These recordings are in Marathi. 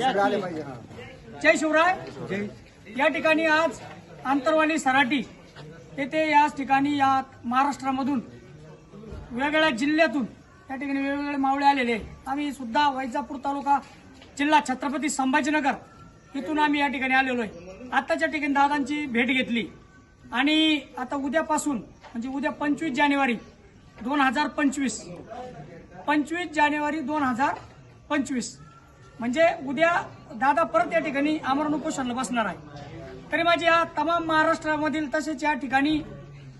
सगळे आले पाहिजे. जय शिवराय. या ठिकाणी आज आंतरवाली सराटी. येथे याच ठिकाणी या महाराष्ट्रामधून वेगवेगळ्या जिल्ह्यातून या ठिकाणी वेगवेगळे मावळे आलेले. आम्ही सुद्धा वैजापूर तालुका जिल्हा छत्रपती संभाजीनगर इथून आम्ही या ठिकाणी आलेलो आहे. आताच्या ठिकाणी दादांची भेट घेतली. आणि आता उद्यापासून म्हणजे उद्या पंचवीस जानेवारी दोन हजार पंचवीस. पंचवीस जानेवारी दोन हजार पंचवीस. म्हणजे उद्या दादा परत या ठिकाणी आमरण उपोषणाला बसणार आहे. तरी माझी या तमाम महाराष्ट्रामधील तसेच या ठिकाणी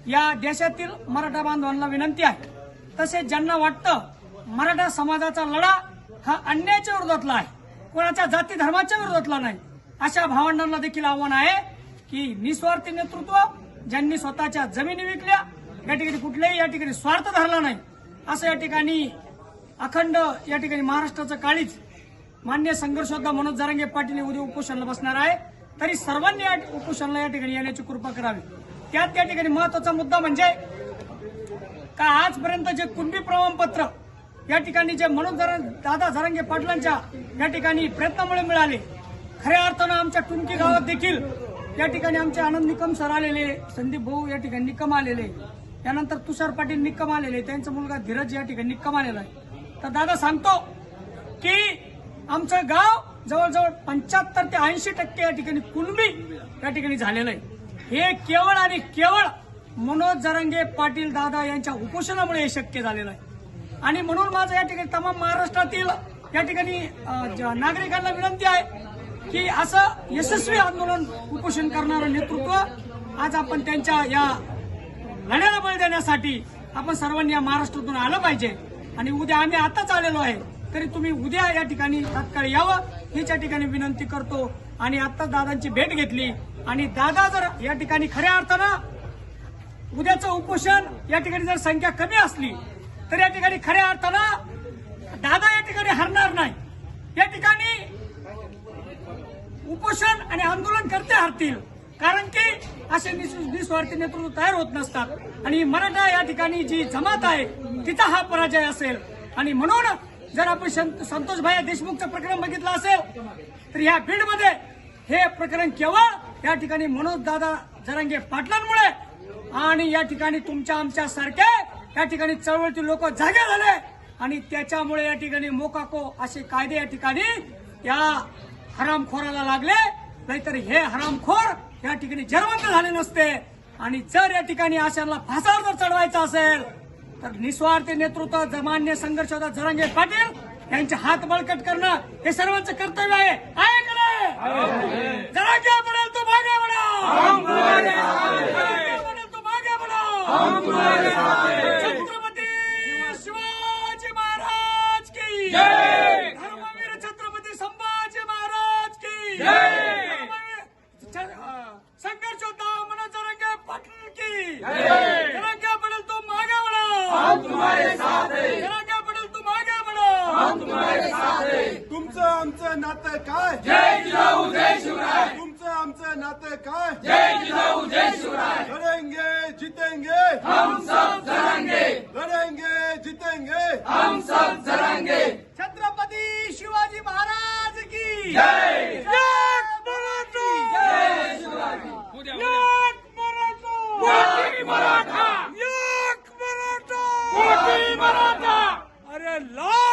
या देशातील मराठा बांधवांना विनंती आहे. तसेच ज्यांना वाटतं मराठा समाजाचा लढा हा अन्यायाच्या विरोधातला आहे कोणाच्या जाती धर्माच्या विरोधातला नाही अशा भावंडांना देखील आव्हान आहे की निस्वार्थी नेतृत्व ज्यांनी स्वतःच्या जमिनी विकल्या या ठिकाणी कुठल्याही या ठिकाणी स्वार्थ धरला नाही असं या ठिकाणी अखंड या ठिकाणी महाराष्ट्राचं काळीच मान्य संघर्षोद्धा मनोज जरांगे पाटील हे उद्या उपोषणाला बसणार आहे. तरी सर्वांनी या उपोषणाला या ठिकाणी येण्याची कृपा करावी. त्यात त्या ठिकाणी महत्त्वाचा मुद्दा म्हणजे का आजपर्यंत जे कुणबी प्रमाणपत्र या ठिकाणी जे मनोज दादा झरंगे पाटलांच्या या ठिकाणी प्रयत्नामुळे मिळाले खऱ्या अर्थानं आमच्या टुमकी गावात देखील या ठिकाणी आमचे आनंद निकम सर आलेले संदीप भाऊ या ठिकाणी निकम आलेले त्यानंतर तुषार पाटील निकम आलेले त्यांचा मुलगा धीरज या ठिकाणी निकम आलेला आहे. तर दादा सांगतो की आमचं गाव जवळजवळ पंच्याहत्तर ते ऐंशी टक्के या ठिकाणी कुणबी या ठिकाणी झालेलं आहे. हे केवळ आणि केवळ मनोज जरंगे पाटील दादा यांच्या उपोषणामुळे हे शक्य झालेलं आहे. आणि म्हणून माझं या ठिकाणी तमाम महाराष्ट्रातील या ठिकाणी ज- नागरिकांना विनंती आहे की असं यशस्वी आंदोलन उपोषण करणारं नेतृत्व आज आपण त्यांच्या या लढ्याला बळ देण्यासाठी आपण सर्वांनी या महाराष्ट्रातून आलं पाहिजे. आणि उद्या आम्ही आताच आलेलो आहे. तरी तुम्ही उद्या या ठिकाणी तात्काळ यावं हीच ठिकाणी विनंती करतो. आणि आता दादांची भेट घेतली. आणि दादा जर या ठिकाणी खऱ्या अर्थानं उद्याचं उपोषण या ठिकाणी जर संख्या कमी असली तर या ठिकाणी खऱ्या अर्थानं दादा या ठिकाणी हरणार नाही. या ठिकाणी उपोषण आणि आंदोलन करते हरतील. कारण की असे निस्वार्थी नेतृत्व तयार होत नसतात. आणि मराठा या ठिकाणी जी जमात आहे तिचा हा पराजय असेल. आणि म्हणून जर आपण संत- संतोष भाई देशमुखचं प्रकरण बघितलं असेल तर या बीडमध्ये हे प्रकरण केवळ या ठिकाणी मनोज दादा जरांगे पाटलांमुळे आणि या ठिकाणी तुमच्या आमच्या सारखे या ठिकाणी चळवळीतील लोक जागे झाले. आणि त्याच्यामुळे या ठिकाणी मोकाको असे कायदे या ठिकाणी या हरामखोराला लागले. नाहीतर हे हरामखोर या ठिकाणी जरवंत झाले नसते. आणि जर या ठिकाणी अशांना फासावर जर चढवायचं असेल तर निस्वार्थी नेतृत्व जमान्य संघर्ष होता जरांगे पाटील यांचे हात बळकट करणं हे सर्वांचं कर्तव्य आहे. आहे का नाही? जरांगे पडेल तो मागे बढा जरांगे पडेल मागे बढा छत्रपती शिवाजी महाराज की. धर्मवीर छत्रपती संभाजी महाराज की. संघर्ष होता मनोज जरंगे पाटील की जरंगे पडेल तो मागे बढा जरंगे पडेल तो मागे बढा तुमचं आमचं नातं काय? जय जिजाऊ जय शिवराय. तुमचं आमचं नातं काय? जय जिजाऊ जय शिवराय. लढेंगे जितेंगे. हम सब जरांगे लढेंगे जितेंगे. हम सब जरांगे छत्रपती शिवाजी महाराज की जय. मराठा. मराठा. अरे लाल